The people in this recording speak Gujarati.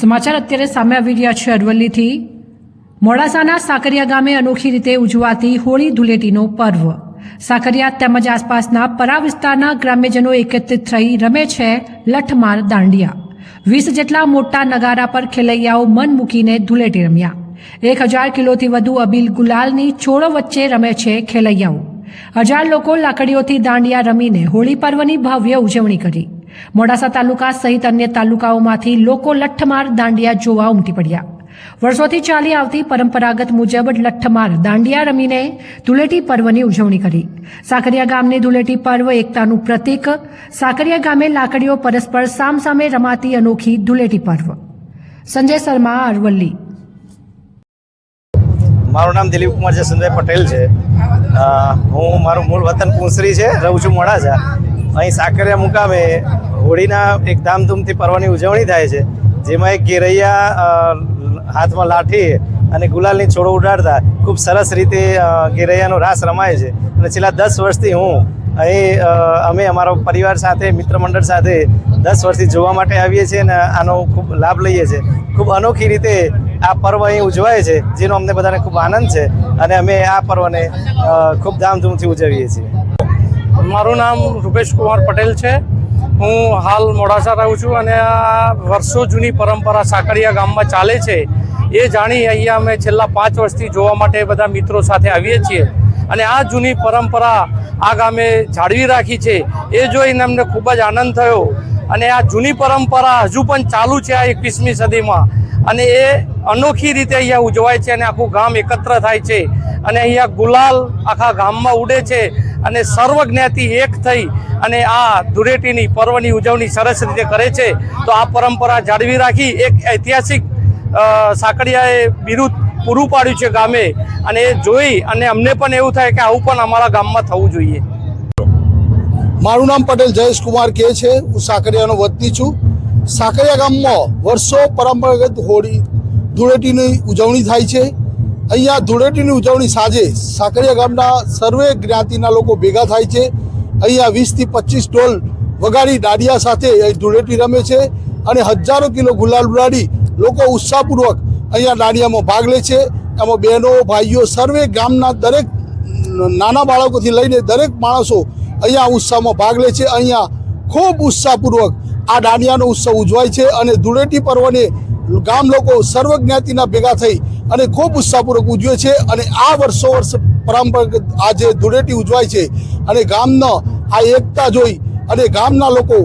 સમાચાર અત્યારે સામે આવી રહ્યા છે અરવલ્લીથી. મોડાસાના સાકરિયા ગામે અનોખી રીતે ઉજવાતી હોળી ધૂળેટીનો પર્વ. સાકરિયા તેમજ આસપાસના પરા વિસ્તારના ગ્રામ્યજનો એકત્રિત થઈ રમે છે લઠમાર દાંડિયા. વીસ જેટલા મોટા નગારા પર ખેલૈયાઓ મન મૂકીને ધૂળેટી રમ્યા. એક હજાર કિલોથી વધુ અબીલ ગુલાલની ચોળો વચ્ચે રમે છે ખેલૈયાઓ. હજાર લોકો લાકડીઓથી દાંડિયા રમીને હોળી પર્વની ભવ્ય ઉજવણી કરી. મોડાસા તાલુકા સહિત અન્ય તાલુકાઓમાંથી લોકો લઠ્ઠમાર દાંડિયા જોવા ઉમટી પડ્યા. વર્ષોથી ચાલી આવતી પરંપરાગત મુજબ લઠ્ઠમાર દાંડિયા રમીને ધૂળેટી પર્વની ઉજવણી કરી. સાકરિયા ગામની ધૂળેટી પર્વ એકતાનું પ્રતીક. સાકરિયા ગામે લાકડીઓ પરસ્પર સામસામે રમાતી અનોખી ધૂળેટી પર્વ. સંજય શર્મા, અરવલ્લી. મારું નામ દિલીપ કુમાર જસવંતભાઈ પટેલ છે. હું મારું મૂળ વતન પુંસરી છે, રહું છું મોડાસા. અહીં સાકરિયા મુકામે હોળીના એક ધામધૂમથી પર્વની ઉજવણી થાય છે, જેમાં એક ગેરૈયા હાથમાં લાઠી અને ગુલાલની છોડો ઉડાડતા ખૂબ સરસ રીતે ઘેરૈયાનો રાસ રમાય છે. અને છેલ્લા દસ વર્ષથી હું અહીં અમે અમારો પરિવાર સાથે, મિત્ર મંડળ સાથે દસ વર્ષથી જોવા માટે આવીએ છીએ અને આનો ખૂબ લાભ લઈએ છીએ. ખૂબ અનોખી રીતે આ પર્વ અહીં ઉજવાય છે, જેનો અમને બધાને ખૂબ આનંદ છે અને અમે આ પર્વને ખૂબ ધામધૂમથી ઉજવીએ છીએ. મારું નામ રૂપેશ કુમાર પટેલ છે. હું હાલ મોડાસા રહું છું અને આ વર્ષો જૂની પરંપરા સાકરિયા ગામમાં ચાલે છે. એ જાણી અહીંયા અમે છેલ્લા પાંચ વર્ષથી જોવા માટે બધા મિત્રો સાથે આવીએ છીએ. અને આ જૂની પરંપરા આ ગામે જાળવી રાખી છે. એ જોઈને અમને ખૂબ જ આનંદ થયો. અને આ જૂની પરંપરા હજુ પણ ચાલુ છે આ એકવીસમી સદીમાં. અને એ અનોખી રીતે અહીંયા ઉજવાય છે અને આખું ગામ એકત્ર થાય છે. અને અહીંયા ગુલાલ આખા ગામમાં ઉડે છે. અને સર્વ જ્ઞાતિ એક થઈ અને આ ધૂળેટીની પર્વની ઉજવણી સરસ રીતે કરે છે, તો આ પરંપરા જાળવી રાખી એક ઐતિહાસિક સાંકળિયાએ બિરુદ પૂરું પાડ્યું છે ગામે અને એ જોઈ અને અમને પણ એવું થાય કે આવું પણ અમારા ગામમાં થવું જોઈએ. મારું નામ પટેલ જયેશ કુમાર કે છે, હું સાકરિયાનો વતની છું. સાકરિયા ગામમાં વર્ષો પરંપરાગત હોળી, ધૂળેટીની ઉજવણી થાય છે. અહીંયા ધૂળેટીની ઉજવણી સાંજે સાકરિયા ગામના સર્વે જ્ઞાતિના લોકો ભેગા થાય છે. અહીંયા વીસથી પચીસ ડોલ વગાડી દાડિયા સાથે અહીં ધૂળેટી રમે છે અને હજારો કિલો ગુલાલ ઉડાડી લોકો ઉત્સાહપૂર્વક અહીંયા દાડિયામાં ભાગ લે છે. એમાં બહેનો, ભાઈઓ સર્વે ગામના દરેક નાના બાળકોથી લઈને દરેક માણસો અહીંયા ઉત્સવમાં ભાગ લે છે. અહીંયા ખૂબ ઉત્સાહપૂર્વક આ દાંડિયાનો ઉત્સવ ઉજવાય છે અને ધૂળેટી પર્વને ગામ લોકો સર્વ જ્ઞાતિના ભેગા થઈ અને ખૂબ ઉત્સાહપૂર્વક ઉજવે છે અને આ વર્ષો વર્ષ પરંપરાગત આ જે ધૂળેટી ઉજવાય છે અને ગામનો આ એકતા જોઈ અને ગામના લોકો